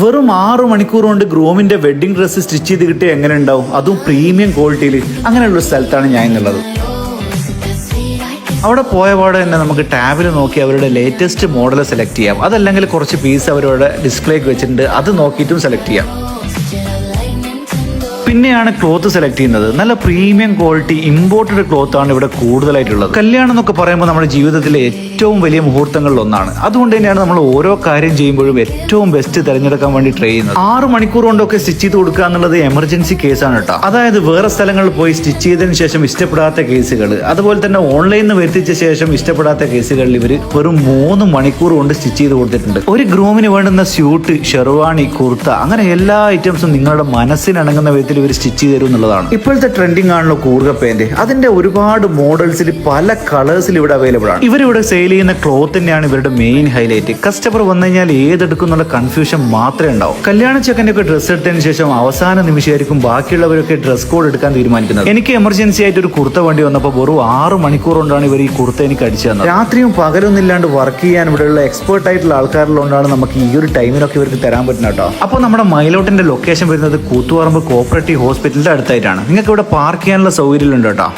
വെറും ആറു മണിക്കൂർ കൊണ്ട് ഗ്രൂമിന്റെ വെഡിങ് ഡ്രസ്സ് സ്റ്റിച്ച് ചെയ്ത് കിട്ടിയ എങ്ങനെ ഉണ്ടാവും? അതും പ്രീമിയം ക്വാളിറ്റിയിൽ അങ്ങനെയുള്ള സ്ഥലത്താണ് ഞാൻ എന്നുള്ളത് അവിടെ പോയ പാടെ തന്നെ നമുക്ക് ടാബിൽ നോക്കി അവരുടെ ലേറ്റസ്റ്റ് മോഡൽ സെലക്ട് ചെയ്യാം. അതല്ലെങ്കിൽ കുറച്ച് പീസ് അവരുടെ ഡിസ്പ്ലേക്ക് വെച്ചിട്ടുണ്ട്. അത് നോക്കിയിട്ടും സെലക്ട് ചെയ്യാം. പിന്നെയാണ് ക്ലോത്ത് സെലക്ട് ചെയ്യുന്നത്. നല്ല പ്രീമിയം ക്വാളിറ്റി ഇമ്പോർട്ടഡ് ക്ലോത്ത് ആണ് ഇവിടെ കൂടുതലായിട്ടുള്ളത്. കല്യാണം എന്നൊക്കെ പറയുമ്പോൾ നമ്മുടെ ജീവിതത്തിലെ ഏറ്റവും വലിയ മുഹൂർത്തങ്ങളിൽ ഒന്നാണ്. അതുകൊണ്ട് തന്നെയാണ് നമ്മൾ ഓരോ കാര്യം ചെയ്യുമ്പോഴും ഏറ്റവും ബെസ്റ്റ് തിരഞ്ഞെടുക്കാൻ വേണ്ടി ട്രൈ ചെയ്യുന്നത്. ആറ് മണിക്കൂർ കൊണ്ടൊക്കെ സ്റ്റിച്ച് ചെയ്ത് കൊടുക്കുക എന്നുള്ളത് എമർജൻസി കേസാണ് കേട്ടോ. അതായത് വേറെ സ്ഥലങ്ങളിൽ പോയി സ്റ്റിച്ച് ചെയ്തതിന് ശേഷം ഇഷ്ടപ്പെടാത്ത കേസുകൾ അതുപോലെ തന്നെ ഓൺലൈനിൽ നിന്ന് വരുത്തിച്ച ശേഷം ഇഷ്ടപ്പെടാത്ത കേസുകളിൽ ഇവർ വെറും മൂന്ന് മണിക്കൂർ കൊണ്ട് സ്റ്റിച്ച് ചെയ്ത് കൊടുത്തിട്ടുണ്ട്. ഒരു ഗ്രൂമിന് വേണ്ടുന്ന സ്യൂട്ട് ഷെർവാണി കുർത്ത അങ്ങനെ എല്ലാ ഐറ്റംസും നിങ്ങളുടെ മനസ്സിനിണങ്ങുന്ന വിധത്തിൽ ഇവർ സ്റ്റിച്ച് ചെയ്ത് തരും എന്നുള്ളതാണ്. ഇപ്പോഴത്തെ ട്രെൻഡിങ് ആണല്ലോ കൂർഗ പാന്റ് അതിന്റെ ഒരുപാട് മോഡൽസിൽ പല കളേഴ്സിൽ ഇവിടെ അവൈലബിൾ ആണ്. ഇവരിവിടെ സെയിൽ ചെയ്യുന്ന ക്ലോത്ത് തന്നെയാണ് ഇവരുടെ മെയിൻ ഹൈലൈറ്റ് കസ്റ്റമർ വന്നു കഴിഞ്ഞാൽ ഏതെടുക്കും എന്നുള്ള കൺഫ്യൂഷൻ മാത്രമേ ഉണ്ടാവും. കല്യാണ ചെക്കന്റെ ഒക്കെ ഡ്രസ്സ് എടുത്തതിന് ശേഷം അവസാന നിമിഷമായിരിക്കും ബാക്കിയുള്ളവരൊക്കെ ഡ്രസ് കോഡ് എടുക്കാൻ തീരുമാനിക്കുന്നത്. എനിക്ക് എമർജൻസി ആയിട്ട് ഒരു കുർത്ത വണ്ടി വന്നപ്പോൾ വെറും ആറ് മണിക്കൂർ കൊണ്ടാണ് ഇവർ ഈ കുർത്ത എനിക്ക് അടിച്ചു തന്നത്. രാത്രിയും പകലൊന്നും ഇല്ലാണ്ട് വർക്ക് ചെയ്യാൻ ഇവിടെയുള്ള എക്സ്പേർട്ട് ആയിട്ടുള്ള ആൾക്കാരിലുകൊണ്ടാണ് നമുക്ക് ഈ ഒരു ടൈമിനൊക്കെ ഇവർക്ക് തരാൻ പറ്റുന്നത് കേട്ടോ. അപ്പോൾ നമ്മുടെ മൈലോട്ടിന്റെ ലൊക്കേഷൻ വരുന്നത് കൂത്തുപറമ്പ് കോപ്പറേറ്റീവ് ഹോസ്പിറ്റലിന്റെ അടുത്തായിട്ടാണ്. നിങ്ങൾക്ക് ഇവിടെ പാർക്ക് ചെയ്യാനുള്ള സൗകര്യമുണ്ട് കേട്ടോ.